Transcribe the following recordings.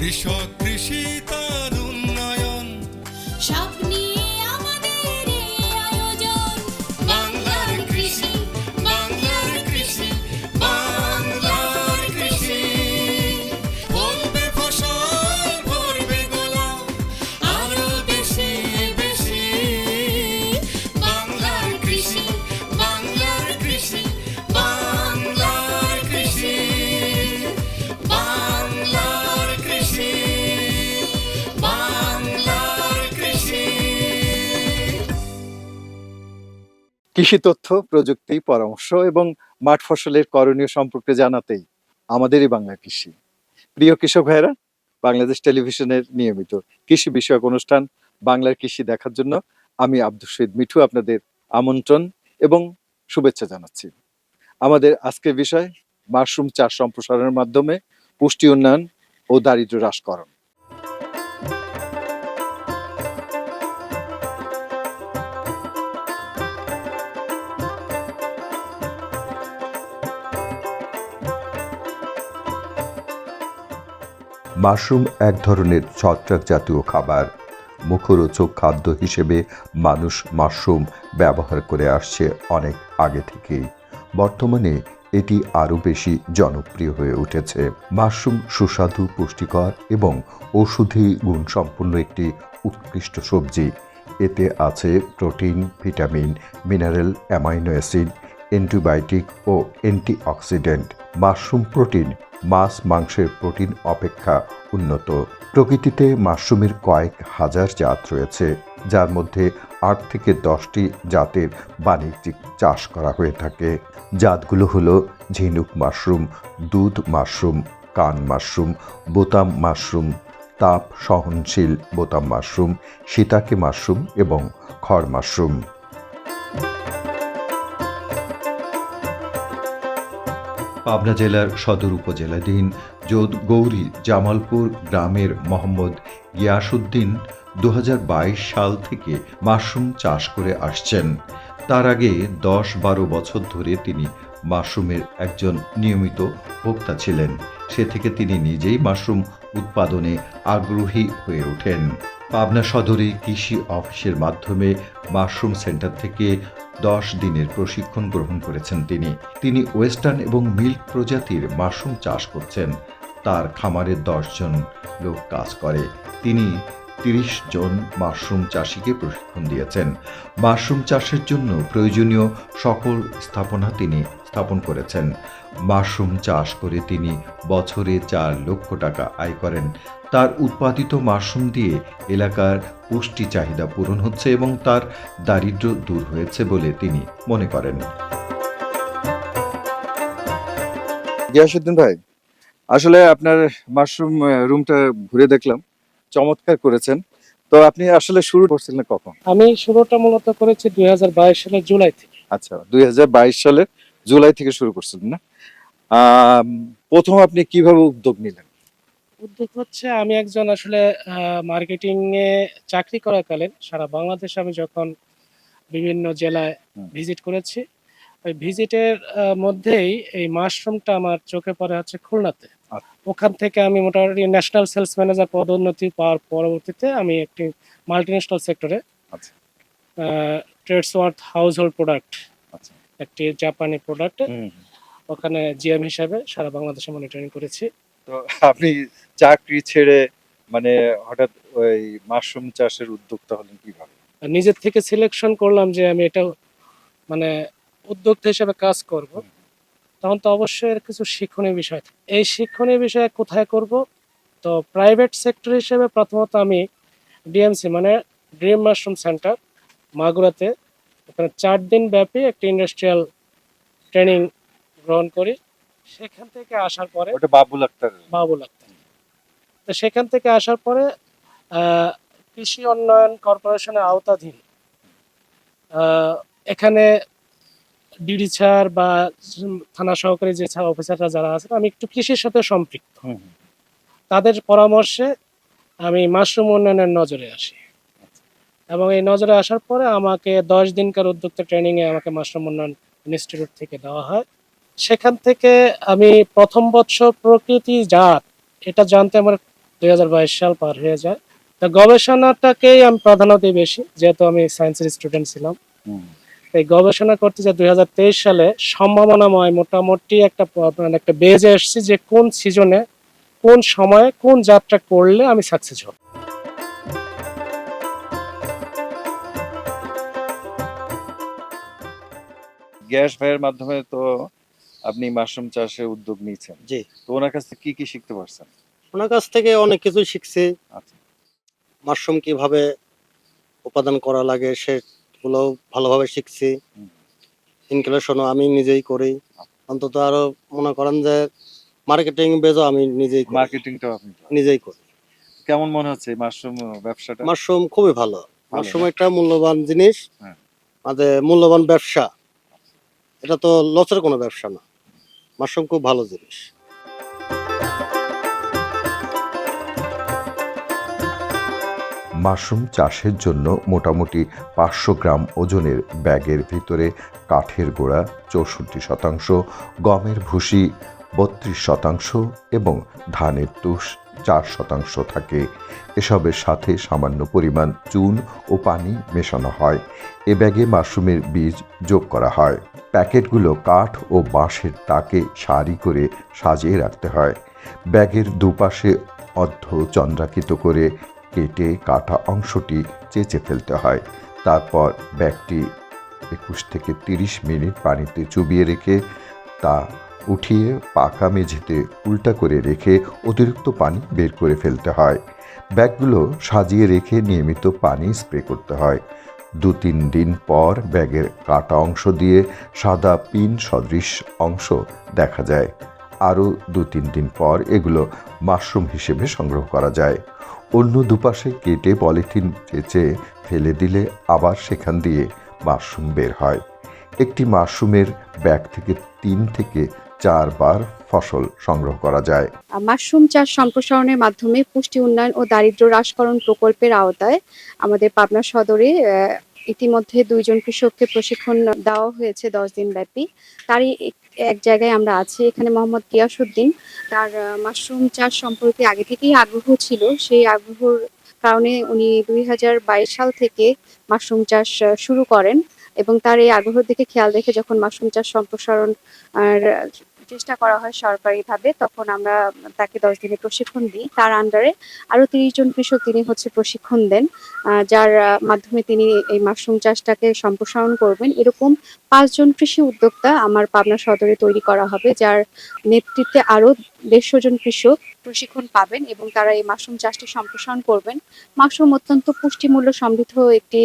কৃষক কৃষি তার কৃষি তথ্য, প্রযুক্তি, পরামর্শ এবং মাঠ ফসলের করণীয় সম্পর্কে জানাতেই আমাদেরই বাংলা কৃষি। প্রিয় কৃষক ভাইরা বাংলাদেশ টেলিভিশনের নিয়মিত কৃষি বিষয়ক অনুষ্ঠান বাংলার কৃষি দেখার জন্য আমি আব্দুল শহীদ মিঠু আপনাদের আমন্ত্রণ এবং শুভেচ্ছা জানাচ্ছি। আমাদের আজকের বিষয় মাশরুম চাষ সম্প্রসারণের মাধ্যমে পুষ্টি উন্নয়ন ও দারিদ্র হ্রাসকরণ। মাশরুম এক ধরনের ছত্রাক জাতীয় খাবার। মুখরোচক খাদ্য হিসেবে মানুষ মাশরুম ব্যবহার করে আসছে অনেক আগে থেকেই। বর্তমানে এটি আরও বেশি জনপ্রিয় হয়ে উঠেছে। মাশরুম সুস্বাদু, পুষ্টিকর এবং ঔষধি গুণসম্পন্ন একটি উৎকৃষ্ট সবজি। এতে আছে protein, vitamin, mineral, amino acid antibiotic ও অ্যান্টিঅক্সিডেন্ট মাশরুম প্রোটিন, মাছ মাংসের প্রোটিন অপেক্ষা উন্নত। প্রকৃতিতে মাশরুমের কয়েক হাজার জাত রয়েছে, যার মধ্যে আট থেকে দশটি জাতের বাণিজ্যিক চাষ করা হয়ে থাকে। জাতগুলো হলো ঝিনুক মাশরুম, দুধ মাশরুম, কান মাশরুম, বোতাম মাশরুম, তাপ সহনশীল বোতাম মাশরুম, সীতাকে মাশরুম এবং খড় মাশরুম। পাবনা জেলার সদর উপজেলাধীন গৌরী জামালপুর গ্রামের মোহাম্মদ গিয়াসুদ্দিন দু সাল থেকে মাশরুম চাষ করে আসছেন। তার আগে দশ বারো বছর ধরে তিনি মাশরুমের একজন নিয়মিত ভোক্তা ছিলেন। সে থেকে তিনি নিজেই মাশরুম উৎপাদনে আগ্রহী হয়ে ওঠেন। পাবনা সদরে কৃষি অফিসের মাধ্যমে মাশরুম সেন্টার থেকে দশ দিনের প্রশিক্ষণ গ্রহণ করেছেন তিনি। তিনি ওয়েস্টার্ন এবং মিল্ক প্রজাতির মাশরুম চাষ করছেন। তার খামারে জন লোক কাজ করে। তিনি তিরিশ জন মাশরুম চাষিকে প্রশিক্ষণ দিয়েছেন। মাশরুম চাষের জন্য প্রয়োজনীয় সকল স্থাপনা তিনি স্থাপন করেছেন। মাশরুম চাষ করে তিনি বছরে চার লক্ষ টাকা আয় করেন। তার উৎপাদিত মাশরুম দিয়ে এলাকার পুষ্টি চাহিদা পূরণ হচ্ছে এবং তার দারিদ্র দূর হয়েছে বলে তিনি মনে করেন। গিয়াসুদ্দিন ভাই আসলে আপনার মাশরুম রুমটা ঘুরে দেখলাম চমৎকার করেছেন। তো আপনি আসলে শুরু করছিলেন কখন? আমি শুরুটা মূলত করেছি দুই হাজার বাইশ সালের জুলাই থেকে। আচ্ছা দুই হাজার বাইশ সালের জুলাই থেকে শুরু করছিলেন না? প্রথম আপনি কীভাবে উদ্যোগ নিলেন? উদ্যোগ হচ্ছে আমি একজন আসলে মার্কেটিং এ চাকরি করাকালীন সারা বাংলাদেশে আমি যখন বিভিন্ন জেলায় ভিজিট করেছি ওই ভিজিটের মধ্যেই এই মাশরুমটা আমার চোখে পড়ে হচ্ছে খুলনাতে আচ্ছা। ওখান থেকে আমি মোটামুটি ন্যাশনাল সেলস ম্যানেজার পদোন্নতি পাওয়ার পরবর্তীতে আমি একটি মাল্টিন্যাশনাল সেক্টরে। Trades worth household product. একটি জাপানি প্রোডাক্ট ওখানে জিএম হিসাবে সারা বাংলাদেশে মনিটরিং করেছি তো আপনি চাকরি ছেড়ে মানে হঠাৎ ওই মাশরুম চাষের উদ্যোক্তা হলেন কীভাবে? নিজের থেকে সিলেকশন করলাম যে আমি এটা মানে উদ্যোক্তা হিসেবে কাজ করব। তখন তো অবশ্যই এর কিছু শিক্ষণীয় বিষয়। এই শিক্ষণীয় বিষয়ে কোথায় করব? তো প্রাইভেট সেক্টর হিসেবে প্রথমত আমি ডিএমসি মানে ড্রিম মাশরুম সেন্টার মাগুরাতে। ওখানে চার দিন ব্যাপী একটি ইন্ডাস্ট্রিয়াল ট্রেনিং গ্রহণ করি। সেখান থেকে আসার পরে ওটা বাবুল আক্তার। বাবুল আক্তার। তো সেখান থেকে আসার পরে কৃষি উন্নয়ন কর্পোরেশনের আওতাধীন এখানে ডিডি স্যার বা থানা সহকারী যে অফিসাররা যারা আছেন আমি একটু কৃষির সাথে সম্পৃক্ত। তাদের পরামর্শে আমি মাশরুম উন্নয়নের নজরে আসি। এবং এই নজরে আসার পরে আমাকে দশ দিনকার উদ্যোক্তা ট্রেনিংয়ে আমাকে মাশরুম উন্নয়ন ইনস্টিটিউট থেকে দেওয়া হয়। সেখান থেকে আমি প্রথম বছর প্রকৃতি জাত এটা জানতে আমার দুই হাজার বাইশ সাল পার হয়ে যায়। তো গবেষণাটাকেই আমি প্রাধান্য দিই বেশি যেহেতু আমি সায়েন্সের স্টুডেন্ট ছিলাম। এই গবেষণা করতে যে দুই হাজার তেইশ সালে সম্ভাবনাময় মোটামুটি একটা মানে একটা বেজে এসেছি যে কোন সিজনে কোন সময়ে কোন যাত্রা করলে আমি সাকসেস হব। গ্যাস ভাইয়ের মাধ্যমে তো আপনি মাশরুম চাষে উদ্যোগ নিয়েছেন। জি। তো ওনার কাছ থেকে কি কি শিখতে পারছেন? ওনার কাছ থেকে অনেক কিছু শিখছি। আচ্ছা। মাশরুম কীভাবে উপাদান করা লাগে সেগুলো ভালোভাবে শিখছি। হুম। ইনকুলেশনও আমি নিজেই করি। অন্তত আরও মনে করেন যে মার্কেটিং বেজও আমি নিজেই করি। মার্কেটিংটা আপনি নিজেই করি। কেমন মনে হচ্ছে মাশরুম ব্যবসাটা? মাশরুম খুবই ভালো। মাশরুম একটা মূল্যবান জিনিস। হ্যাঁ। আমাদের মূল্যবান ব্যবসা। এটা তো লসের কোনো ব্যবসা না। মাশরুম খুব ভালো জিনিস। মাশরুম চাষের জন্য মোটামুটি পাঁচশো গ্রাম ওজনের ব্যাগের ভিতরে কাঠের গোড়া, চৌষট্টি শতাংশ, গমের ভুসি, বত্রিশ শতাংশ এবং ধানের তুষ চার শতাংশ থাকে। এসবের সাথে সামান্য পরিমাণ চুন ও পানি মেশানো হয়। এ ব্যাগে মাশরুমের বীজ যোগ করা হয়। প্যাকেটগুলো কাঠ ও বাঁশের তাকে সারি করে সাজিয়ে রাখতে হয়। ব্যাগের দুপাশে অর্ধ চন্দ্রাকৃত করে কেটে কাটা অংশটি চেঁচে ফেলতে হয়। তারপর ব্যাগটি একুশ থেকে তিরিশ মিনিট পানিতে চুবিয়ে রেখে তা উঠিয়ে পাকা মেঝেতে উল্টা করে রেখে অতিরিক্ত পানি বের করে ফেলতে হয়। ব্যাগগুলো সাজিয়ে রেখে নিয়মিত পানি স্প্রে করতে হয়। দু তিন দিন পর ব্যাগের কাটা অংশ দিয়ে সাদা পিন সদৃশ অংশ দেখা যায়। আরও দু তিন দিন পর এগুলো মাশরুম হিসেবে সংগ্রহ করা যায়। অন্য দুপাশে কেটে পলিথিন চেঁচে ফেলে দিলে আবার সেখান দিয়ে মাশরুম বের হয়। একটি মাশরুমের ব্যাগ থেকে তিন থেকে চারবার ফসল সংগ্রহ করা যায়। মাশরুম চাষ সম্প্রসারণের মাধ্যমে পুষ্টি উন্নয়ন ও দারিদ্র্য হ্রাসকরণ প্রকল্পের আওতায় আমাদের পাবনা সদরে ইতিমধ্যে দুইজন কৃষককে প্রশিক্ষণ দেওয়া হয়েছে দশ দিন ব্যাপী। তারই এক- জায়গায় আমরা আছি, এখানে মোহাম্মদ গিয়াসুদ্দিন তার মাশরুম চাষ সম্পর্কে আগে থেকেই আগ্রহ ছিল, সেই আগ্রহর কারণে উনি দুই হাজার বাইশ সাল থেকে মাশরুম চাষ শুরু করেন এবং তার এই আগ্রহের দিকে খেয়াল রেখে যখন মাশরুম চাষ সম্প্রসারণ চেষ্টা করা হয় সরকারিভাবে, তখন আমরা তাকে দশ দিনের প্রশিক্ষণ দিই। তার আন্ডারে আরও তিরিশ জন কৃষক তিনি হচ্ছে প্রশিক্ষণ দেন। যার মাধ্যমে তিনি এই মাশরুম চাষটাকে সম্প্রসারণ করবেন। এরকম পাঁচজন কৃষি উদ্যোক্তা আমার পাবনা সদরে তৈরি করা হবে, যার নেতৃত্বে আরও দেড়শো জন কৃষক প্রশিক্ষণ পাবেন এবং তারা এই মাশরুম চাষটি সম্প্রসারণ করবেন। মাশরুম অত্যন্ত পুষ্টিমূল্য সমৃদ্ধ একটি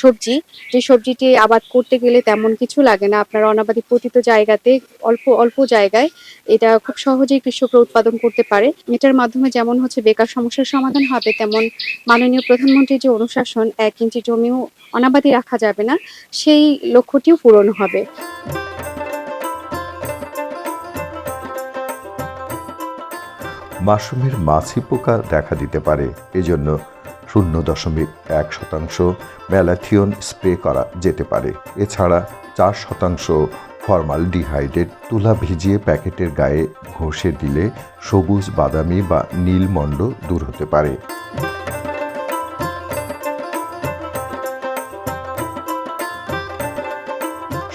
সবজি। যে সবজিটি আবাদ করতে গেলে তেমন কিছু লাগে না। আপনার অনাবাদি পতিত জায়গাতে অল্প অল্প জায়গায় এটা খুব সহজেই কৃষকরা উৎপাদন করতে পারে। এটার মাধ্যমে যেমন হচ্ছে বেকার সমস্যার সমাধান হবে, তেমন মাননীয় প্রধানমন্ত্রীর যে অনুশাসন, এক ইঞ্চি জমিও অনাবাদি রাখা যাবে না, সেই লক্ষ্যটিও পূরণ হবে। মাশরুমের মাছি পোকা দেখা দিতে পারে, এজন্য শূন্য দশমিক এক শতাংশ ম্যালাথিয়ন স্প্রে করা যেতে পারে। এছাড়া চার শতাংশ ফর্মাল ডিহাইডেড তুলা ভিজিয়ে প্যাকেটের গায়ে ঘষে দিলে সবুজ বাদামি বা নীল মণ্ড দূর হতে পারে।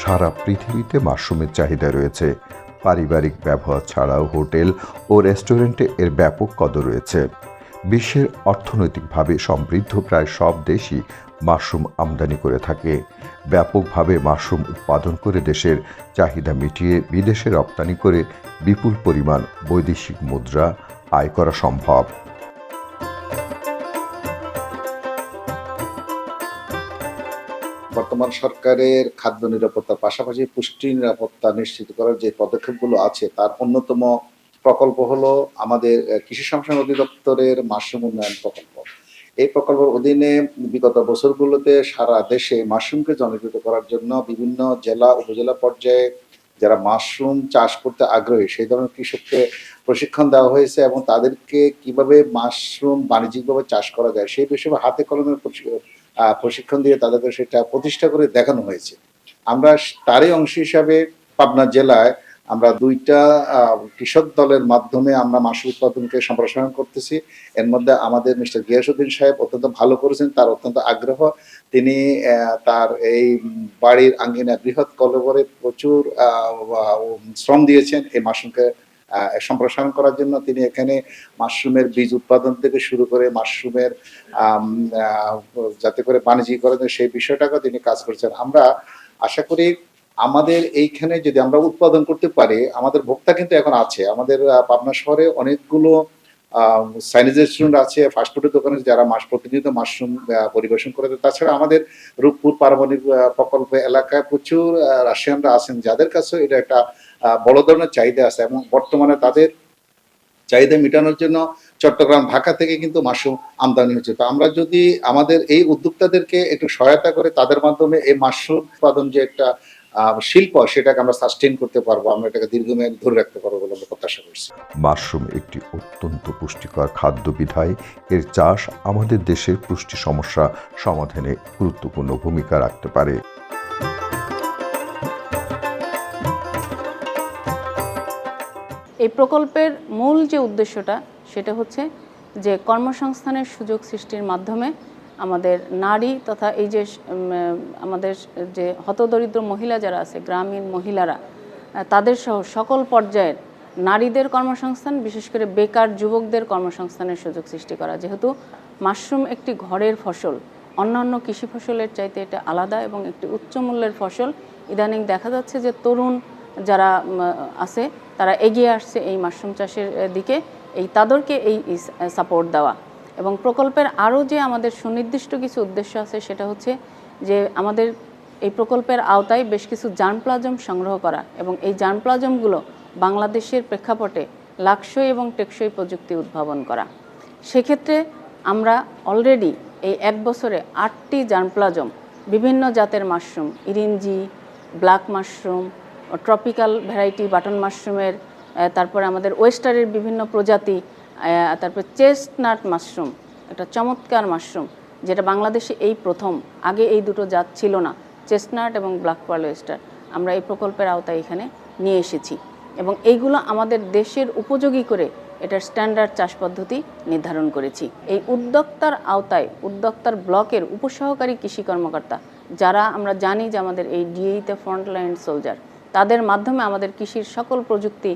সারা পৃথিবীতে মাশরুমের চাহিদা রয়েছে। পারিবারিক ব্যবহার ছাড়াও হোটেল ও রেস্টুরেন্টে এর ব্যাপক কদর রয়েছে। বিশ্বের অর্থনৈতিকভাবে সমৃদ্ধ প্রায় সব দেশই মাশরুম আমদানি করে থাকে। ব্যাপকভাবে মাশরুম উৎপাদন করে দেশের চাহিদা মিটিয়ে বিদেশে রপ্তানি করে বিপুল পরিমাণ বৈদেশিক মুদ্রা আয় করা সম্ভব। বর্তমান সরকারের খাদ্য নিরাপত্তার পাশাপাশি পুষ্টি নিরাপত্তা নিশ্চিত করার যে পদক্ষেপগুলো আছে, তার অন্যতম প্রকল্প হলো আমাদের কৃষি সম্প্রসারণ অধিদপ্তরের মাশরুম উন্নয়ন প্রকল্প। এই প্রকল্পের অধীনে বিগত বছরগুলোতে সারা দেশে মাশরুমকে জনপ্রিয় করার জন্য বিভিন্ন জেলা উপজেলা পর্যায়ে যারা মাশরুম চাষ করতে আগ্রহী সেই ধরনের কৃষককে প্রশিক্ষণ দেওয়া হয়েছে এবং তাদেরকে কীভাবে মাশরুম বাণিজ্যিকভাবে চাষ করা যায় সেই বিষয়ে হাতে আহ, প্রশিক্ষণ দিয়ে তাদেরকে সেটা প্রতিষ্ঠা করে দেখানো হয়েছে। আমরা তারই অংশ হিসাবে পাবনা জেলায় আমরা দুইটা কৃষক দলের মাধ্যমে আমরা মাসুল উৎপাদনকে সম্প্রসারণ করতেছি। এর মধ্যে আমাদের মিস্টার গিয়াসুদ্দিন সাহেব অত্যন্ত ভালো করেছেন, তার অত্যন্ত আগ্রহ। তিনি তার এই বাড়ির আঙ্গিনা বৃহৎ কলবরে প্রচুর শ্রম দিয়েছেন এই মাশরুমকে সম্প্রসারণ করার জন্য। তিনি এখানে মাশরুমের বীজ উৎপাদন থেকে শুরু করে মাশরুমের যাতে করে বাণিজ্যিক করেন সেই বিষয়টাকে তিনি কাজ করছেন। আমরা আশা করি আমাদের এইখানে যদি আমরা উৎপাদন করতে পারি, আমাদের ভোক্তা কিন্তু এখন আছে। আমাদের পাবনা শহরে অনেকগুলো সাইনিজ আছে ফাস্টফুডের দোকানে যারা মাস প্রতিনিয়ত মাশরুম পরিবেশন করে তাছাড়া আমাদের রূপপুর পারমাণবিক প্রকল্প এলাকায় প্রচুর রাশিয়ানরা আছেন, যাদের কাছে এটা একটা বড় ধরনের চাহিদা আছে এবং বর্তমানে তাদের চাহিদা মেটানোর জন্য চট্টগ্রাম, ঢাকা থেকে কিন্তু মাশরুম আমদানি হচ্ছে। তো আমরা যদি আমাদের এই উদ্যোক্তাদেরকে একটু সহায়তা করে, তাদের মাধ্যমে এই মাশরুম উৎপাদন যে একটা শিল্প সেটাকে আমরা সাস্টেন করতে পারব আমরা এটাকে দীর্ঘমেয়াদী ধরে রাখতে পারব বলে আমরা প্রত্যাশা করছি। মাশরুম একটি অত্যন্ত পুষ্টিকর খাদ্য বিধায় এর চাষ আমাদের দেশের পুষ্টি সমস্যা সমাধানে গুরুত্বপূর্ণ ভূমিকা রাখতে পারে। এই প্রকল্পের মূল যে উদ্দেশ্যটা সেটা হচ্ছে যে কর্মসংস্থানের সুযোগ সৃষ্টির মাধ্যমে আমাদের নারী তথা এই যে আমাদের যে হতদরিদ্র মহিলা যারা আছে, গ্রামীণ মহিলারা তাদের সহ সকল পর্যায়ের নারীদের কর্মসংস্থান, বিশেষ করে বেকার যুবকদের কর্মসংস্থানের সুযোগ সৃষ্টি করা। যেহেতু মাশরুম একটি ঘরের ফসল, অন্যান্য কৃষি ফসলের চাইতে এটা আলাদা এবং একটি উচ্চ মূল্যের ফসল, ইদানিং দেখা যাচ্ছে যে তরুণ যারা আছে, তারা এগিয়ে আসছে এই মাশরুম চাষের দিকে। এই তাদেরকে এই সাপোর্ট দেওয়া। এবং প্রকল্পের আরও যে আমাদের সুনির্দিষ্ট কিছু উদ্দেশ্য আছে, সেটা হচ্ছে যে আমাদের এই প্রকল্পের আওতায় বেশ কিছু জার্মপ্লাজম সংগ্রহ করা এবং এই জার্মপ্লাজমগুলো বাংলাদেশের প্রেক্ষাপটে লাক্সই এবং টেকসই প্রযুক্তি উদ্ভাবন করা। সেক্ষেত্রে আমরা অলরেডি এই এক বছরে আটটি জার্মপ্লাজম বিভিন্ন জাতের mushroom eryngii black mushroom tropical variety button মাশরুমের তারপরে আমাদের ওয়েস্টারের বিভিন্ন প্রজাতি তারপর চেস্টনাট মাশরুম একটা চমৎকার মাশরুম যেটা বাংলাদেশে এই প্রথম। আগে এই দুটো জাত ছিল না চেস্টনাট এবং ব্ল্যাক পার্ল ওয়েস্টার আমরা এই প্রকল্পের আওতায় এখানে নিয়ে এসেছি। এবং এইগুলো আমাদের দেশের উপযোগী করে এটার স্ট্যান্ডার্ড চাষ পদ্ধতি নির্ধারণ করেছি। এই উদ্যোক্তার আওতায়, উদ্যোক্তার ব্লকের উপসহকারী কৃষি কর্মকর্তা, যারা আমরা জানি যে আমাদের এই ডিএইতে ফ্রন্টলাইন সোলজার তাদের মাধ্যমে আমাদের কৃষির সকল প্রযুক্তি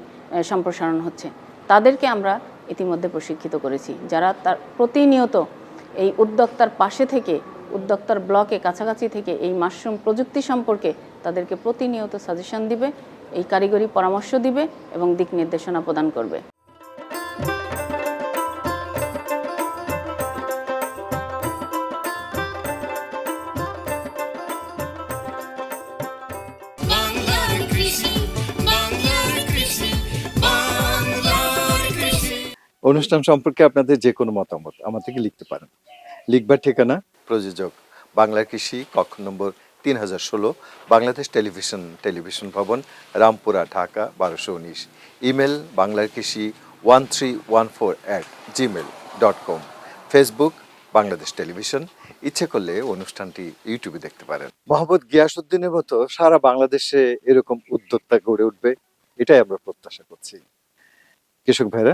সম্প্রসারণ হচ্ছে। তাদেরকে আমরা ইতিমধ্যে প্রশিক্ষিত করেছি। যারা তার প্রতিনিয়ত এই উদ্যোক্তার পাশে থেকে, উদ্যোক্তার ব্লকে কাছাকাছি থেকে এই মাশরুম প্রযুক্তি সম্পর্কে তাদেরকে প্রতিনিয়ত সাজেশন দিবে, এই কারিগরি পরামর্শ দিবে এবং দিক নির্দেশনা প্রদান করবে। অনুষ্ঠান সম্পর্কে আপনাদের যে কোনো মতামত আমাদেরকে লিখতে পারেন। লিখবার ঠিকানা? প্রযোজক বাংলা কৃষি কক্ষ নম্বর তিন হাজার ষোলো বাংলাদেশ টেলিভিশন টেলিভিশন ভবন রামপুরা ঢাকা বারোশো উনিশ। ইমেল বাংলার কৃষি one three one four at gmail dot com. Facebook Bangladesh television. ইচ্ছে করলে অনুষ্ঠানটি ইউটিউবে দেখতে পারেন। মোহাম্মদ গিয়াসুদ্দিনের মতো সারা বাংলাদেশে এরকম উদ্যোক্তা গড়ে উঠবে এটাই আমরা প্রত্যাশা করছি। কৃষক ভাইরা